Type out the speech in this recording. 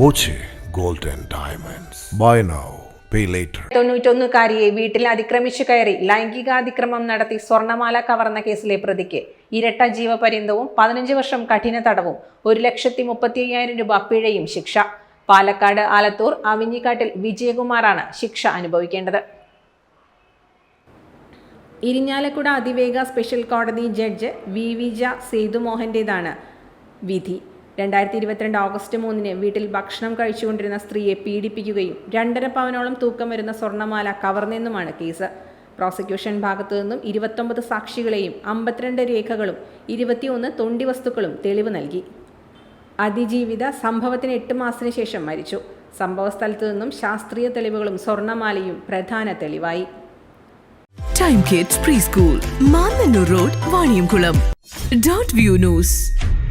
Boche gold diamonds. Buy now pay later. തൊണ്ണൂറ്റൊന്നുകാരിയെ വീട്ടിൽ അതിക്രമിച്ചു കയറി ലൈംഗികാതിക്രമം നടത്തി സ്വർണമാല കവർന്ന കേസിലെ പ്രതിക്ക്. ഇരട്ട ജീവപര്യന്തവും പതിനഞ്ച് വർഷം കഠിന തടവും ഒരു ലക്ഷത്തി മുപ്പത്തി അയ്യായിരം രൂപ പിഴയും ശിക്ഷ. പാലക്കാട് ആലത്തൂർ അവിഞ്ഞിക്കാട്ടിൽ വിജയകുമാറാണ് ശിക്ഷ അനുഭവിക്കേണ്ടത്. ഇരിഞ്ഞാലക്കുട അതിവേഗ സ്പെഷ്യൽ കോടതി ജഡ്ജ് വി വിജ സേതുമോഹന്റേതാണ് വിധി. രണ്ടായിരത്തി ഇരുപത്തിരണ്ട് ഓഗസ്റ്റ് മൂന്നിന് വീട്ടിൽ ഭക്ഷണം കഴിച്ചുകൊണ്ടിരുന്ന സ്ത്രീയെ പീഡിപ്പിക്കുകയും രണ്ടര പവനോളം തൂക്കം വരുന്ന സ്വർണമാല കവർന്നെന്നുമാണ് കേസ്. പ്രോസിക്യൂഷൻ ഭാഗത്തു നിന്നും ഇരുപത്തൊമ്പത് സാക്ഷികളെയും അമ്പത്തിരണ്ട് രേഖകളും ഇരുപത്തിയൊന്ന് തൊണ്ടി വസ്തുക്കളും തെളിവ് നൽകി. അതിജീവിത സംഭവത്തിന് എട്ട് മാസത്തിന് ശേഷം മരിച്ചു. സംഭവസ്ഥലത്തു നിന്നും ശാസ്ത്രീയ തെളിവുകളും സ്വർണമാലയും പ്രധാന തെളിവായി. Time kids preschool road Vaniyamkulam dot view news